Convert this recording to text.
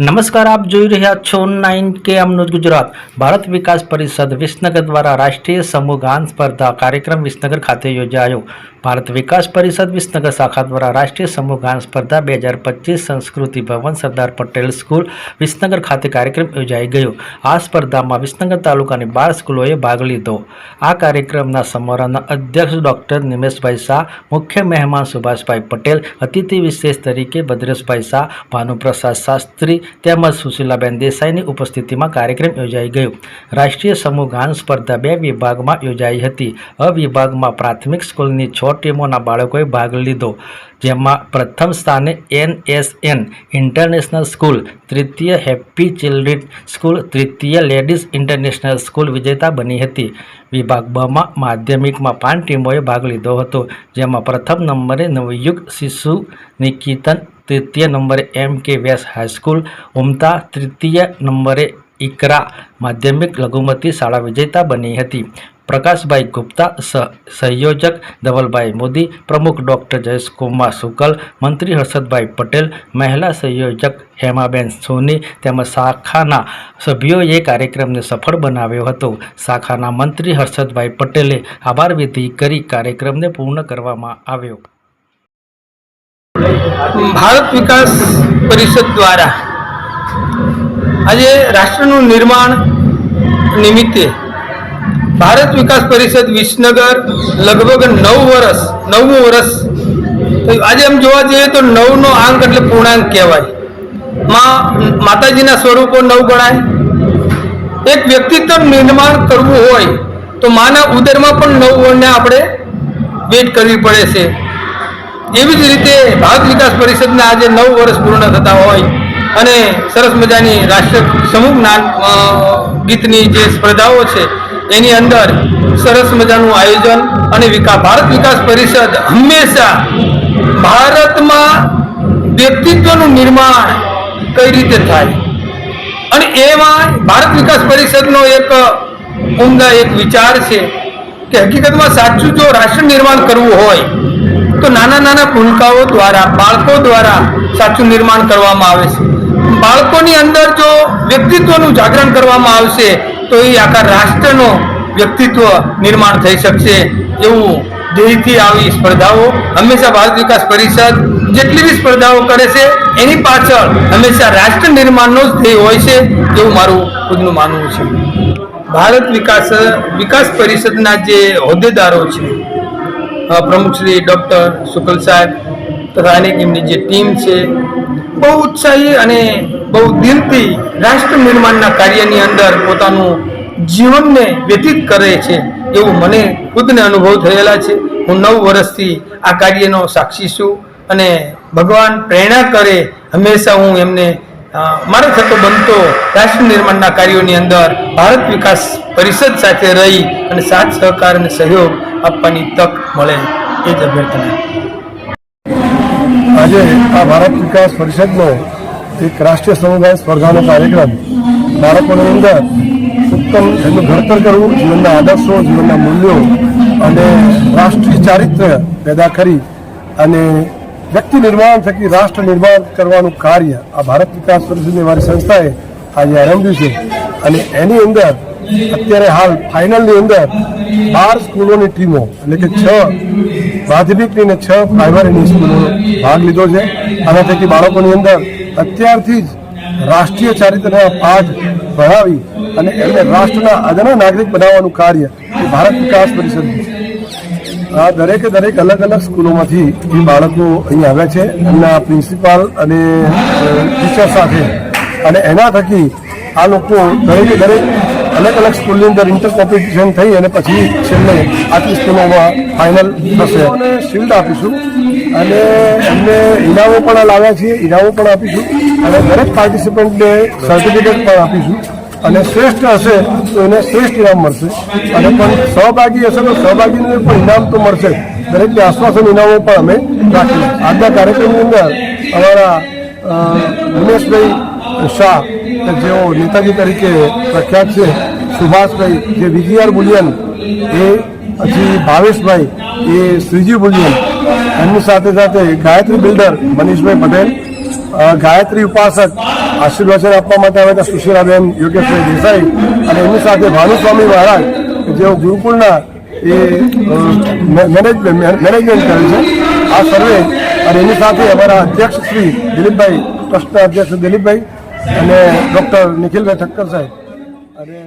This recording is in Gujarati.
નમસ્કાર, આપ જોઈ રહ્યા છો નાઇન કે અમનું ગુજરાત. ભારત વિકાસ પરિષદ વિસનગર દ્વારા રાષ્ટ્રીય સમૂહ ગાન સ્પર્ધા કાર્યક્રમ વિસનગર ખાતે યોજાયો. ભારત વિકાસ પરિષદ વિસનગર શાખા દ્વારા રાષ્ટ્રીય સમૂહ ગાન સ્પર્ધા બે હજાર પચીસ સંસ્કૃતિ ભવન સરદાર પટેલ સ્કૂલ વિસનગર ખાતે કાર્યક્રમ યોજાઈ ગયો. આ સ્પર્ધામાં વિસનગર તાલુકાની બાર સ્કૂલોએ ભાગ લીધો. આ કાર્યક્રમના સમારોહના અધ્યક્ષ ડૉક્ટર નિમેશભાઈ શાહ, મુખ્ય મહેમાન સુભાષભાઈ પટેલ, અતિથિ વિશેષ તરીકે ભદ્રેશભાઈ શાહ, ભાનુપ્રસાદ શાસ્ત્રી તેમજ સુશીલાબેન દેસાઈની ઉપસ્થિતિમાં કાર્યક્રમ યોજાઈ ગયો. રાષ્ટ્રીય સમૂહ ગાન સ્પર્ધા બે વિભાગમાં યોજાઈ હતી. અ વિભાગમાં પ્રાથમિક સ્કૂલની છ ટીમોના બાળકોએ ભાગ લીધો, જેમાં પ્રથમ સ્થાને એનએસએન ઇન્ટરનેશનલ સ્કૂલ, તૃતીય હેપી ચિલ્ડ્રન સ્કૂલ, તૃતીય લેડીઝ ઇન્ટરનેશનલ સ્કૂલ વિજેતા બની હતી. વિભાગ બમાં માધ્યમિકમાં પાંચ ટીમોએ ભાગ લીધો હતો, જેમાં પ્રથમ નંબરે નવયુગ શિશુ નિકેતન તૃતીય નંબરે એમ કે વેસ હાઈસ્કૂલ, ઉમતા તૃતીય નંબરે ઇકરા માધ્યમિક લઘુમતી શાળા વિજેતા બની હતી. પ્રકાશભાઈ ગુપ્તા સહ સંયોજક ધવલભાઈ મોદી, પ્રમુખ ડૉક્ટર જયેશકુમાર શુકલ, મંત્રી હર્ષદભાઈ પટેલ, મહિલા સંયોજક હેમાબેન સોની તેમજ શાખાના સભ્યોએ કાર્યક્રમને સફળ બનાવ્યો હતો. શાખાના મંત્રી હર્ષદભાઈ પટેલે આભાર વિધિ કરી કાર્યક્રમને પૂર્ણ કરવામાં આવ્યો. ભારત વિકાસ પરિષદ દ્વારા આજે રાષ્ટ્રનું નિર્માણ નિમિત્તે ભારત વિકાસ પરિષદ વિસનગર લગભગ નવ વર્ષ નવમું વર્ષ આજે એમ જોવા જઈએ તો નવનો આંક એટલે પૂર્ણાંક કહેવાય. માં, માતાજીના સ્વરૂપો નવ ગણાય. એક વ્યક્તિત્વ નિર્માણ કરવું હોય તો માના ઉદરમાં પણ નવ વર્ણને આપણે વેટ કરવી પડે છે. એવી જ રીતે ભારત વિકાસ પરિષદના આજે નવ વર્ષ પૂર્ણ થતા હોય અને સરસ મજાની રાષ્ટ્ર સમૂહ ગીતની જે સ્પર્ધાઓ છે, એની અંદર સરસ મજાનું આયોજન અને વિકાસ ભારત વિકાસ પરિષદ હંમેશા ભારતમાં વ્યક્તિત્વનું નિર્માણ કઈ રીતે થાય? અને એમાં ભારત વિકાસ પરિષદનો એક ઉમદા એક વિચાર છે કે હકીકતમાં સાચું જો રાષ્ટ્ર નિર્માણ કરવું હોય તો નાના નાના ભૂલકાઓ દ્વારા, બાળકો દ્વારા સાચું નિર્માણ કરવામાં આવે છે. બાળકોની અંદર જો વ્યક્તિત્વનું જાગરણ કરવામાં આવશે, તો એ આખા રાષ્ટ્રનો વ્યક્તિત્વ નિર્માણ થઈ શકશે એવું દેહથી આવી સ્પર્ધાઓ હંમેશા ભારત વિકાસ પરિષદ જેટલી બી સ્પર્ધાઓ કરે છે, એની પાછળ હંમેશા રાષ્ટ્ર નિર્માણનો જ ધ્યેય હોય છે એવું મારું ખુદનું માનવું છે. ભારત વિકાસ વિકાસ પરિષદના જે હોદ્દેદારો છે પ્રમુખ શ્રી ડૉક્ટર શુકલ સાહેબ તથા અનેક એમની જે ટીમ છે, બહુ ઉત્સાહી અને બહુ દિલથી રાષ્ટ્ર નિર્માણના કાર્યની અંદર પોતાનું જીવનને વ્યતીત કરે છે એવું મને ખુદને અનુભવ થયેલા છે. હું નવ વર્ષથી આ કાર્યનો સાક્ષી છું અને ભગવાન પ્રેરણા કરે હંમેશા હું એમને મારો થતો બનતો રાષ્ટ્ર નિર્માણના કાર્યોની અંદર ભારત વિકાસ પરિષદ સાથે રહી અને સાથ, સહકાર અને સહયોગ આપવાની તક મળે એ જ અભ્યર્થના. આજે આ ભારત વિકાસ પરિષદનો એક રાષ્ટ્રીય સમુદાય સ્પર્ધાનો કાર્યક્રમ બાળકોની અંદર ઉત્તમ એનું ઘડતર કરવું, જીવનના આદર્શો, જીવનના મૂલ્યો અને રાષ્ટ્રીય ચારિત્ર્ય પેદા કરી અને વ્યક્તિ નિર્માણ થકી રાષ્ટ્ર નિર્માણ કરવાનું કાર્ય આ ભારત વિકાસ પરિષદની મારી સંસ્થાએ આજે આરંભ્યું છે. અને એની અંદર અત્યારે હાલ ફાઇનલની અંદર બાર સ્કૂલોની ટીમો, એટલે કે છ માધ્યમિકની અને છ પ્રાઇમરીની સ્કૂલો ભાગ લીધો છે. આના થકી બાળકોની અંદર અત્યારથી જ રાષ્ટ્રીય ચારિત્રના પાઠ ભણાવી અને એમને રાષ્ટ્રના અદના નાગરિક બનાવવાનું કાર્ય એ ભારત વિકાસ પરિષદ આ દરેકે દરેક અલગ અલગ સ્કૂલોમાંથી એ બાળકો અહીં આવ્યા છે એમના પ્રિન્સિપાલ અને ટીચર સાથે. અને એના થકી આ લોકો દરેકે દરેક અલગ અલગ સ્કૂલની અંદર ઇન્ટર કોમ્પિટિશન થઈ અને પછી છેલ્લે આટલી સ્કૂલોમાં ફાઇનલ થશે. શિલ્ડ આપીશું અને એમને ઇનામો પણ લાવ્યા છીએ ઇનામો પણ આપીશું અને દરેક પાર્ટિસિપન્ટને સર્ટિફિકેટ પણ આપીશું. અને શ્રેષ્ઠ હશે તો એને શ્રેષ્ઠ ઇનામ મળશે. અને પણ સહભાગી હશે તો સહભાગીને પણ ઇનામ તો મળશે. દરેકને આશ્વાસન ઇનામો પણ અમે રાખીએ. આજના કાર્યક્રમની અંદર અમારા ઉમેશભાઈ શાહ, કે જેઓ નેતાજી તરીકે પ્રખ્યાત છે, સુભાષભાઈ, જે વિજીઆર બુલિયન, એ પછી ભાવેશભાઈ, એ શ્રીજી બુલિયન, એમની સાથે સાથે ગાયત્રી બિલ્ડર મનીષભાઈ પટેલ ગાયત્રી ઉપાસક આશીર્વચન આપવા માટે આવ્યા હતા સુશીલાબેન યોગેશભાઈ દેસાઈ અને એમની સાથે ભાનુસ્વામી મહારાજ જેઓ ગુરુકુળના એ મેનેજમેન્ટ મેનેજમેન્ટ કરે છે. આ સર્વે અને એની સાથે અમારા અધ્યક્ષ શ્રી દિલીપભાઈ, ટ્રસ્ટના અધ્યક્ષ દિલીપભાઈ અને ડૉક્ટર નિખિલભાઈ ઠક્કર સાહેબ. અને